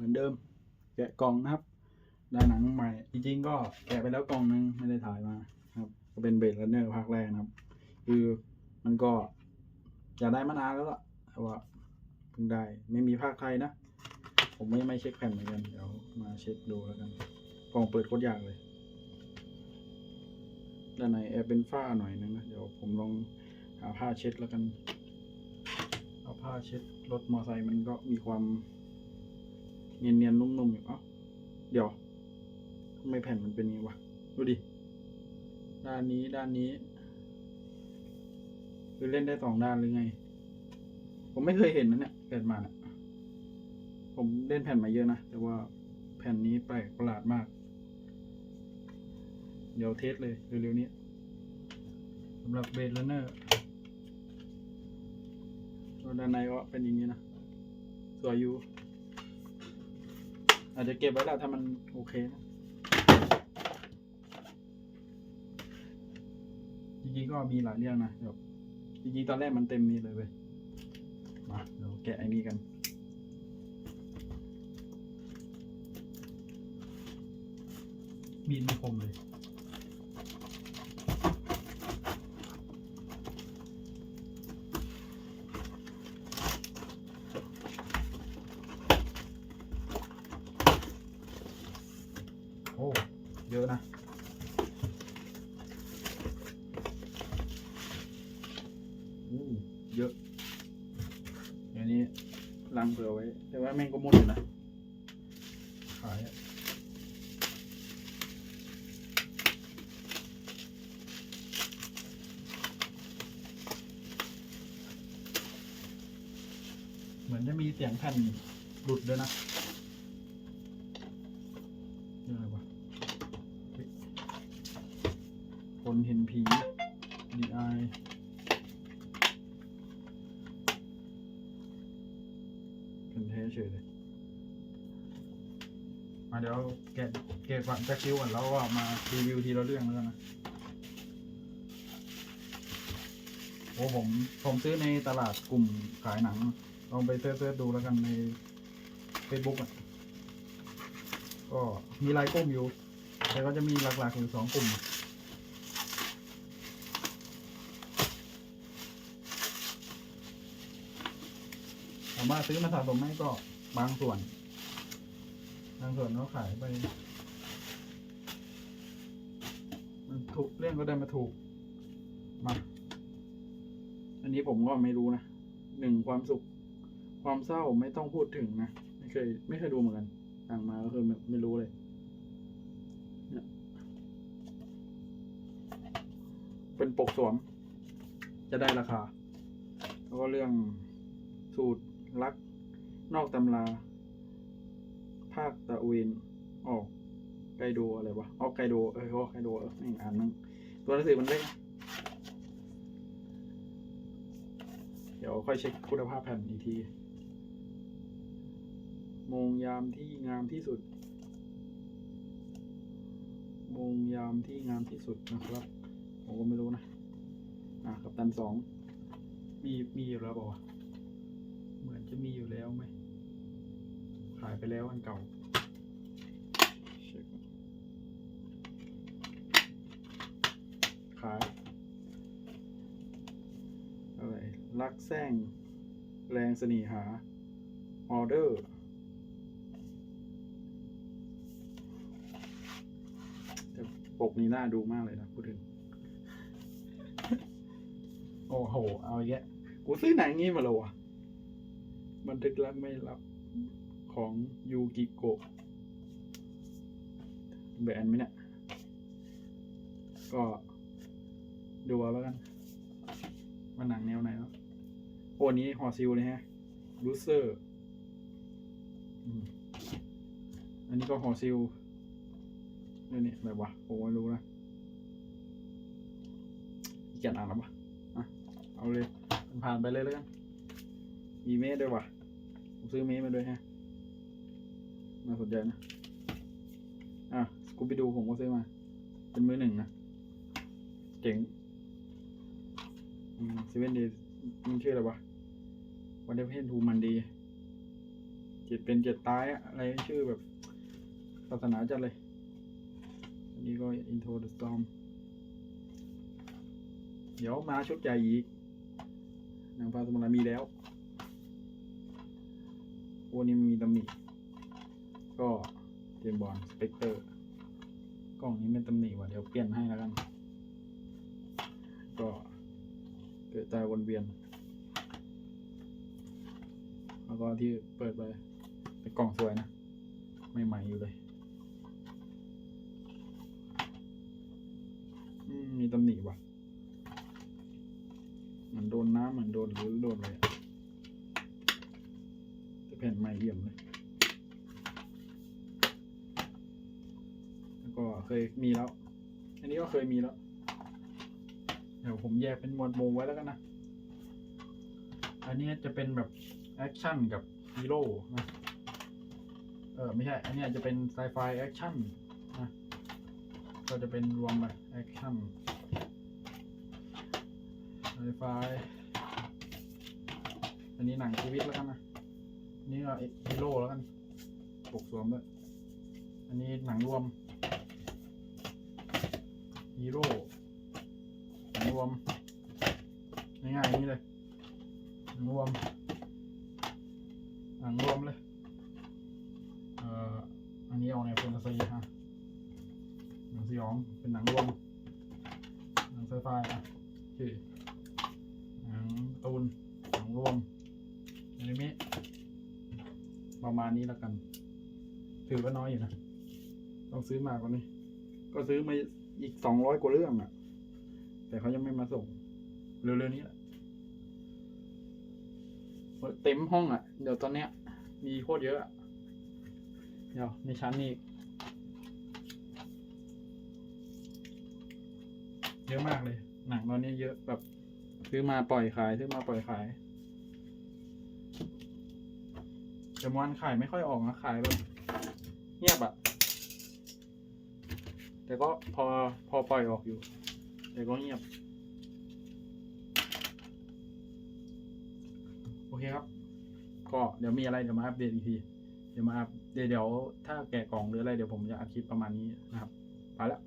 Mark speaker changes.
Speaker 1: เหมือนเดิม แกะกล่องนะครับได้หนังใหม่ จริงๆ ก็แกะไปแล้วกล่องนึงไม่ได้ถ่ายมาครับ ก็เป็นเบรดแลนเนอร์ภาคแรกนะครับ คือมันก็อยากได้มานานแล้วล่ะแต่ว่าเพิ่งได้ไม่มีภาคไทยนะ ผมไม่ไม่เช็คแผ่นเหมือนกันเดี๋ยวมาเช็คดูแล้วกันกล่องเปิดโคตรยากเลยด้านในแอบเป็นฝ้าหน่อยนึงนะเดี๋ยวผมลองหาผ้าเช็ดแล้วกัน เอาผ้าเช็ดรถมอไซค์มันก็มีความ เนียนๆนุ่มๆอยู่เอ้าเดี๋ยวทำไมแผ่นมันเป็นอย่างนี้วะดูดิ ด้านนี้ด้านนี้ คือเล่นได้สองด้านหรือไง ผมไม่เคยเห็นนะเนี่ยเกิดมาเนี่ยผมเล่นแผ่นมาเยอะนะ แต่ว่าแผ่นนี้แปลกประหลาดมาก เดี๋ยวเทสเลยเร็วๆนี้สำหรับเบสเลเนอร์ตัวด้านในก็เป็นอย่างนี้นะ สวยอยู่ อาจจะเก็บไว้แล้วถ้ามันโอเคนะจริงๆก็มีหลายเรื่องนะแบบจริงๆตอนแรกมันเต็มนี้เลยเว้ยมาเดี๋ยวแกะไอ้นี่กันมีดไม่คมเลย เยอะนะอู้เยอะเดี๋ยวนี้ลังเผื่อไว้ แต่ว่าแม่งก็หมดอยู่นะ ขายอะเหมือนจะมีเสียงแผ่นหลุดด้วยนะ เห็นผีดีไอเป็นเทเฉยเลยมาเดี๋ยวแกะแกะก่อนจ็คคิวก่อนแล้วก็มารีวิวทีละเรื่องแล้วกันนะโอ้ผมผมซื้อในตลาดกลุ่มขายหนัง ลองไปเสิร์ชดูแล้วกันใน Facebook อะก็มีหลายกลุ่มอยู่ แต่ก็จะมีหลักๆอยู่สองกลุ่ม มารถซื้อมาสะสมให้ก็บางส่วน บางส่วนเขาขายไป มันถูกเรื่องก็ได้มาถูก มา อันนี้ผมก็ไม่รู้นะหนึ่งความสุข ความเศร้าไม่ต้องพูดถึงนะ ไม่เคย ไม่เคยดูเหมือนกันต่างมาก็คือไม่ไม่รู้เลยเนี่ยเป็นปกสวม จะได้ราคา แล้วก็เรื่องสูตร รักนอกตำรา ภาคตะเวนออกไกโดอะไรวะออกไกโดเออออกไกโดเออไม่อ่านมั่งตัวหนังสือมันเล็กนเดี๋ยวค่อยเช็คคุณภาพแผ่นอีกทีมงยามที่งามที่สุดมงยามที่งามที่สุดนะครับ ผมก็ไม่รู้นะ อะ กับตันสอง มี มีอยู่แล้วเปล่าวะ เหมือนจะมีอยู่แล้วไหมขายไปแล้วอันเก่าเช็คก่อนขายอะไรรักแซงแรงเสน่หาออเดอร์แต่ปกนี้น่าดูมากเลยนะพูดถึง โอ้โห เอาอีกแยะกูซื้อหนังงี้มาแล้ววะ บันทึกรักไม่รับของยูกิโกะแบรนด์ไหมเนี่ย ก็ดูเอาแล้วกันว่าหนังแนวไหนแล้วโอ้นี้ฮอซิลเลยฮะรูเซอร์อันนี้ก็ฮอซิลนี่นี่แบบวะผมไม่รู้นะเกียนอ่านแล้วปะอะเอาเลยผ่านไปเลยแล้วกัน มีเมสด้วยวะผมซื้อเมสมาด้วยฮะน่าสนใจนะ อะสกูไปดูผมก็ซื้อมา เป็นมือหนึ่งนะ เจ๋งเซเว่นเดย์มันชื่ออะไรวะวันเดอร์เพนทูมันดี เจ็ดเป็นเจ็ดตายอะอะไรชื่อแบบศาสนาจัดเลย อันนี้ก็ Into the Storm เดี๋ยวมาชุดใหญ่อีกนางฟ้าสมุนไพรมีแล้ว วันนี้มีตำหนิก็เจมบอลสเปกเตอร์ กล่องนี้เป็นตำหนิว่ะเดี๋ยวเปลี่ยนให้แล้วกัน ก็เกิดตายวนเวียน แล้วก็ที่เปิดไปเป็นกล่องสวยนะ ไม่ใหม่อยู่เลย มีตำหนิว่ะมือนโดนน้ำมือนโดนหรือโดนอะไร แผ่นใหม่เยี่ยมเลยแล้วก็เคยมีแล้ว อันนี้ก็เคยมีแล้ว เดี๋ยวผมแยกเป็นหมวดหมู่ไว้แล้วกันนะ อันนี้จะเป็นแบบแอคชั่นกับฮีโร่นะเออไม่ใช่ อันนี้จะเป็นไซไฟแอคชั่นนะ ก็จะเป็นรวมไปแอคชั่นไซไฟอันนี้หนังชีวิตแล้วกันนะ นนี้ก็ฮีโร่แล้วกันปกสวมด้วย อันนี้หนังรวมฮีโร่หนังรวม ง่ายๆอย่างนี้เลย หนังรวม หนังรวมเลย เอ่อ อันนี้เอาในแฟนตาซีฮะหนังสยอง เป็นหนังรวม หนังไซไฟอะโอเคหนังตูนหนังรวม ประมาณนี้แล้วกัน ถือว่าน้อยอยู่นะ ต้องซื้อมากกว่านี้ ก็ซื้อมาอีกสองร้อยกว่าเรื่องอะ่ะ แต่เขายังไม่มาส่ง เร็วๆนี้แหละเต็มห้องอะ่ะ เดี๋ยวตอนเนี้ย มีโคตรเยอะอะเดี๋ยวในชั้นนี้เยอะมากเลย หนังตอนนี้เยอะแบบ ซื้อมาปล่อยขาย ซื้อมาปล่อยขาย แต่มวันขายไม่ค่อยออกนะขายแบบเงียบอะแต่ก็พอพอปล่อยออกอยู่ แต่ก็เงียบ โอเคครับ ก็เดี๋ยวมีอะไรเดี๋ยวมาอัปเดตอีกที เดี๋ยวมาอัปเดี๋ยวเดี๋ยวถ้าแกะกล่องหรืออะไรเดี๋ยวผมจะอัดคลิปประมาณนี้นะครับ ไปแล้ว